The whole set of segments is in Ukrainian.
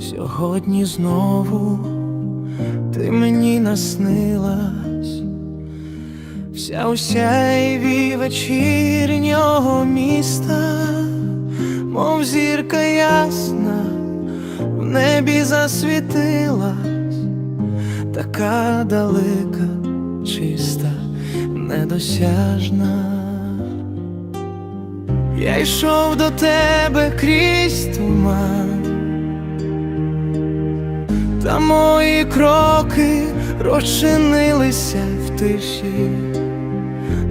Сьогодні знову ти мені наснилась, вся у сяйві вечірнього міста, мов зірка ясна, в небі засвітилась, така далека, чиста, недосяжна. Я йшов до тебе крізь туман, та мої кроки розчинилися в тиші,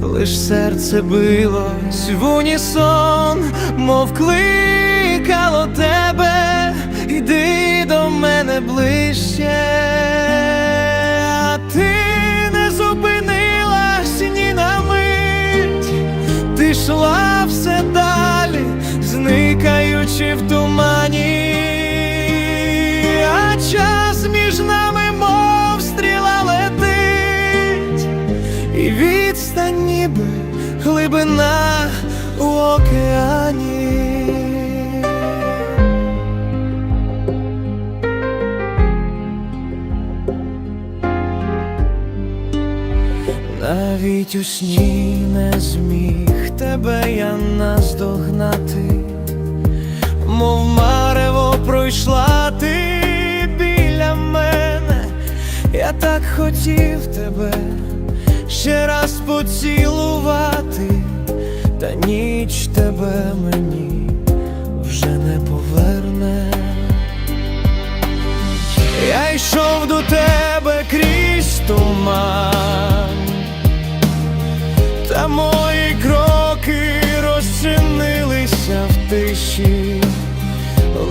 лиш серце билось в унісон, мов кликало тебе, іди до мене ближче, а ти не зупинилась ні на мить, ти йшла все далі, зникаючи в тумані, відстань ніби глибина у океані. Навіть у сні не зміг тебе я наздогнати, мов марево пройшла ти біля мене, я так хотів тебе ще раз поцілувати, та ніч тебе мені вже не поверне. Я йшов до тебе крізь туман, та мої кроки розчинилися в тиші,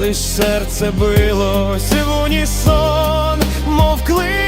лиш серце билось в унісон, мов кликало